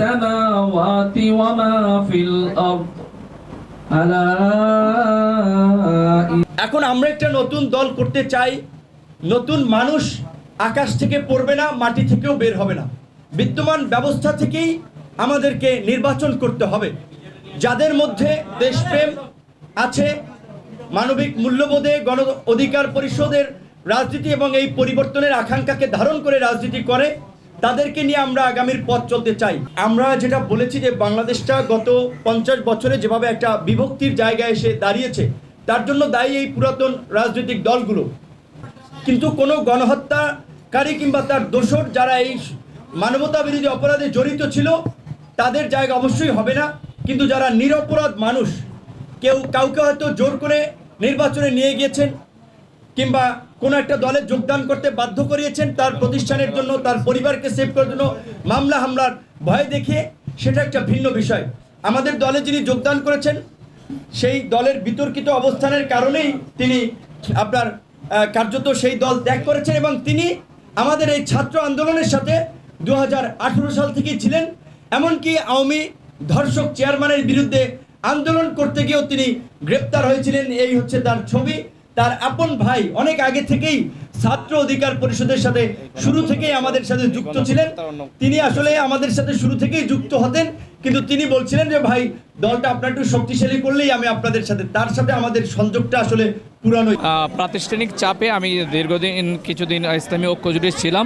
السماوات وما في الأرض ألا এখন আমরা একটা নতুন দল করতে চাই নতুন মানুষ আকাশ থেকে পড়বে না মাটি থেকেও বের হবে না বিদ্যমান ব্যবস্থা থেকেই আমাদেরকে নির্বাচন করতে হবে যাদের মধ্যে দেশপ্রেম আছে মানবিক মূল্যবোধে গণ অধিকার পরিষদের রাজনীতি এবং এই পরিবর্তনের আকাঙ্ক্ষাকে ধারণ করে রাজনীতি করে তাদেরকে নিয়ে আমরা আগামীর পথ চলতে চাই। আমরা যেটা বলেছি যে বাংলাদেশটা গত পঞ্চাশ বছরে যেভাবে একটা বিভক্তির জায়গায় এসে দাঁড়িয়েছে, তার জন্য দায়ী এই পুরাতন রাজনৈতিক দলগুলো। কিন্তু কোনো গণহত্যাকারী কিংবা তার দোষর যারা এই মানবতা বিরোধী অপরাধে জড়িত ছিল, তাদের জায়গা অবশ্যই হবে না। কিন্তু যারা নিরপরাধ মানুষ, কেউ কাউকে হয়তো জোর করে নির্বাচনে নিয়ে গিয়েছেন, কিংবা কোনো একটা দলে যোগদান করতে বাধ্য করিয়েছেন তার প্রতিষ্ঠানের জন্য, তার পরিবারকে সেভ করার জন্য। মামলা হামলার ভয় দেখিয়ে সেটা একটা ভিন্ন বিষয়। আমাদের দলে যিনি যোগদান করেছেন, সেই দলের বিতর্কিত অবস্থানের কারণেই তিনি আপনার কার্যত সেই দল ত্যাগ করেছেন এবং তিনি আমাদের এই ছাত্র আন্দোলনের সাথে দু হাজার আঠেরো সাল থেকেই ছিলেন। এমনকি আওয়ামী ধর্ষক চেয়ারম্যানের বিরুদ্ধে আন্দোলন করতে গিয়েও তিনি গ্রেপ্তার হয়েছিলেন। এই হচ্ছে তার ছবি। তার আপন ভাই অনেক আগে থেকেই ছাত্র অধিকার পরিষদের সাথে শুরু থেকেই আমাদের সাথে যুক্ত ছিলেন। তিনি আসলে আমাদের সাথে শুরু থেকেই যুক্ত হতেন। কিন্তু তিনি বলছিলেন যে, ভাই, দলটা আপনার একটু শক্তিশালী করলেই আমি আপনাদের সাথে, তার সাথে আমাদের সংযোগটা আসলে পুরানো প্রাতিষ্ঠানিক চাপে আমি দীর্ঘদিন, কিছুদিন ইসলামী ঐক্য জুড়ে ছিলাম।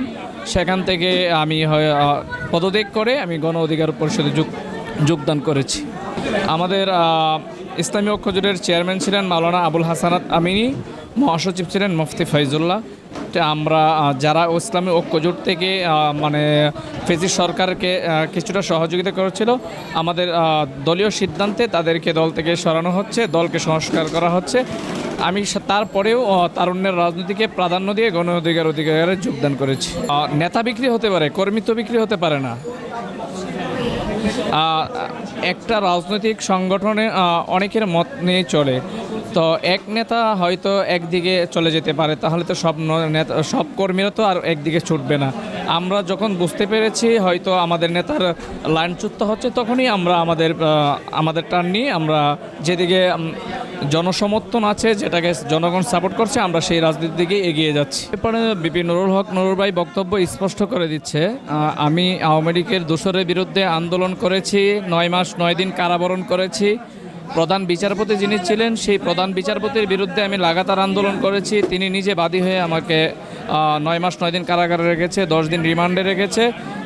সেখান থেকে আমি পদত্যাগ করে আমি গণ অধিকার পরিষদে যোগ, যোগদান করেছি। আমাদের ইসলামী ঐক্য জোটের চেয়ারম্যান ছিলেন মাওলানা আবুল হাসানাত আমিনী, মহাসচিব ছিলেন মুফতি ফৈজুল্লাহ। আমরা যারা ইসলামী ঐক্য জোট থেকে মানে ফেজি সরকারকে কিছুটা সহযোগিতা করেছিল, আমাদের দলীয় সিদ্ধান্তে তাদেরকে দল থেকে সরানো হচ্ছে, দলকে সংস্কার করা হচ্ছে। আমি তারপরেও তারুণ্যের রাজনীতিকে প্রাধান্য দিয়ে গণ অধিকার অধিকারে যোগদান করেছি। নেতা বিক্রি হতে পারে, কর্মী তো বিক্রি হতে পারে না। একটা রাজনৈতিক সংগঠনে অনেকের মত নিয়ে চলে। তো এক নেতা হয়তো একদিকে চলে যেতে পারে, তাহলে তো সব নেতা, সব কর্মীরা তো আর একদিকে ছুটবে না। আমরা যখন বুঝতে পেরেছি হয়তো আমাদের নেতার লাইনচ্যুত হচ্ছে, তখনই আমরা আমাদের আমাদের টার্ন নিয়ে আমরা যেদিকে জনসমর্থন আছে, যেটাকে জনগণ সাপোর্ট করছে, আমরা সেই রাজনীতির দিকে এগিয়ে যাচ্ছি। এরপরে বিপি নুরুল হক, নুরুল ভাই বক্তব্য স্পষ্ট করে দিচ্ছে আমি আওয়ামী লীগের দোষরের বিরুদ্ধে আন্দোলন করেছি, নয় মাস, নয় দিন কারাবরণ করেছি। প্রধান বিচারপতি যিনি ছিলেন, সেই প্রধান বিচারপতির বিরুদ্ধে আমি লাগাতার আন্দোলন করেছি, তিনি নিজে বাদী হয়ে আমাকে নয় মাস, নয় দিন কারাগারে রেখেছে, দশ দিন রিমান্ডে রেখেছে।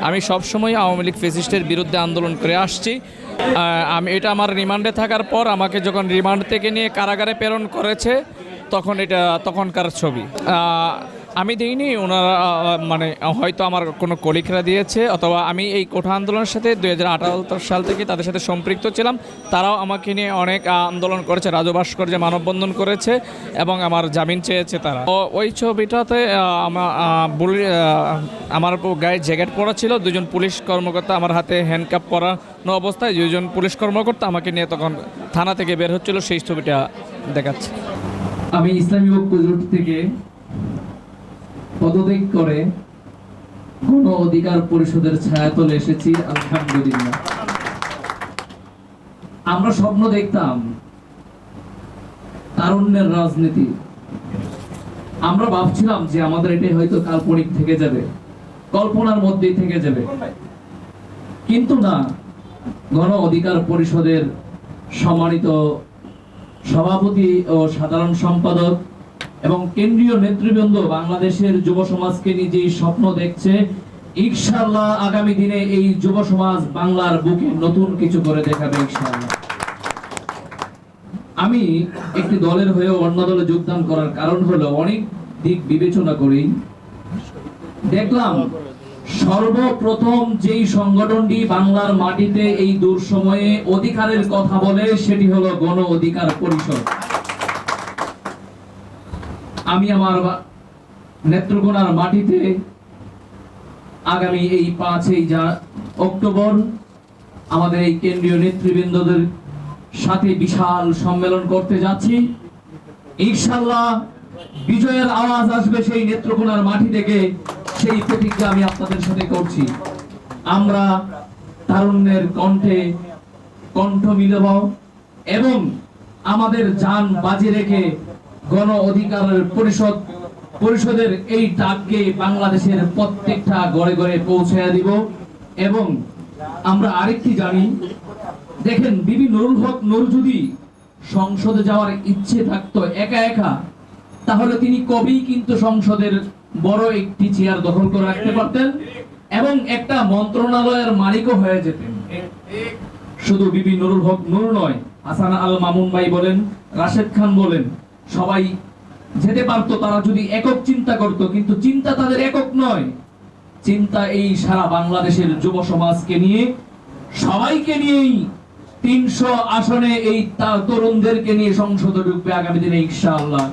আমি সবসময় আওয়ামী লীগ ফেসিস্টের বিরুদ্ধে আন্দোলন করে আসছি। আমি এটা আমার রিমান্ডে থাকার পর আমাকে যখন রিমান্ড থেকে নিয়ে কারাগারে প্রেরণ করেছে, তখন এটা তখনকার ছবি। আমি দিইনি ওনারা মানে হয়তো আমার কোনো কলিকরা দিয়েছে অথবা আমি এই কোঠা আন্দোলনের সাথে দু হাজার আঠারো সাল থেকে তাদের সাথে সম্পৃক্ত ছিলাম। তারাও আমাকে নিয়ে অনেক আন্দোলন করেছে রাজু ভাস্কর্যে মানববন্ধন করেছে এবং আমার জামিন চেয়েছে তারা। ওই ছবিটাতে আহ, আমা- আহ, বুলি- আহ, আমার গায়ে জ্যাকেট পরা ছিল দুজন পুলিশ কর্মকর্তা আমার হাতে হ্যান্ডকাপ পরানো অবস্থায় দুজন পুলিশ কর্মকর্তা আমাকে নিয়ে তখন থানা থেকে বের হচ্ছিল সেই ছবিটা দেখাচ্ছে। আমি ইসলামী থেকে পদত্যাগ করে গণ অধিকার পরিষদের ছায়াতলে এসেছি, আলহামদুলিল্লাহ। আমরা স্বপ্ন দেখতাম তারুণ্যের রাজনীতি। আমরা ভাবছিলাম যে আমাদের এটাই হয়তো কাল্পনিক থেকে যাবে, কল্পনার মধ্যেই থেকে যাবে। কিন্তু না, গণ অধিকার পরিষদের সম্মানিত সভাপতি ও সাধারণ সম্পাদক এবং কেন্দ্রীয় নেতৃবৃন্দ বাংলাদেশের যুব সমাজকে নিয়ে স্বপ্ন দেখছে, ইনশাআল্লাহ আগামী দিনে এই যুব সমাজ বাংলার বুকে নতুন কিছু করে দেখাবে ইনশাআল্লাহ। আমি একটি দলের হয়ে অন্য দলে যোগদান করার কারণ হলো অনেক দিক বিবেচনা করি। দেখলাম সর্বপ্রথম যেই সংগঠনটি বাংলার মাটিতে এই দূর সময়ে অধিকারের কথা বলে, সেটি হলো গণ অধিকার পরিষদ। আমি আমার নেত্রকোনার মাটিতে আগামী এই পাঁচই যা অক্টোবর আমাদের এই কেন্দ্রীয় নেতৃবৃন্দদের সাথে বিশাল সম্মেলন করতে যাচ্ছি। ইনশাল্লাহ বিজয়ের আওয়াজ আসবে সেই নেত্রকোনার মাটি থেকে, সেই প্রতিজ্ঞা আমি আপনাদের সাথে করছি। আমরা তারুণ্যের কণ্ঠে কণ্ঠ মিলাও এবং আমাদের যান বাজি রেখে গণ অধিকারের পরিষদ, পরিষদের এই ডাককে বাংলাদেশের প্রত্যেকটা ঘরে ঘরে পৌঁছে দিব। এবং আমরা আরেকটি জানি, দেখেন বিবি নুরুল হক নূর যদি সংসদে যাওয়ার ইচ্ছে থাকতো একা একা, তাহলে তিনি কবেই কিন্তু সংসদের বড় একটি চেয়ার দখল করে রাখতে পারতেন এবং একটা মন্ত্রণালয়ের মালিকও হয়ে যেতেন। শুধু বিবি নুরুল হক নুর নয়, হাসান আল মামুন ভাই বলেন, রাশেদ খান বলেন সবাই যেতে পারতো, তারা যদি একক চিন্তা করত, কিন্তু চিন্তা তাদের একক নয়। চিন্তা এই সারা বাংলাদেশের যুব সমাজকে নিয়ে, সবাইকে নিয়েই তিনশো আসনে এই তরুণদেরকে নিয়ে সংসদে ঢুকবে আগামী দিনে, ইনশাআল্লাহ।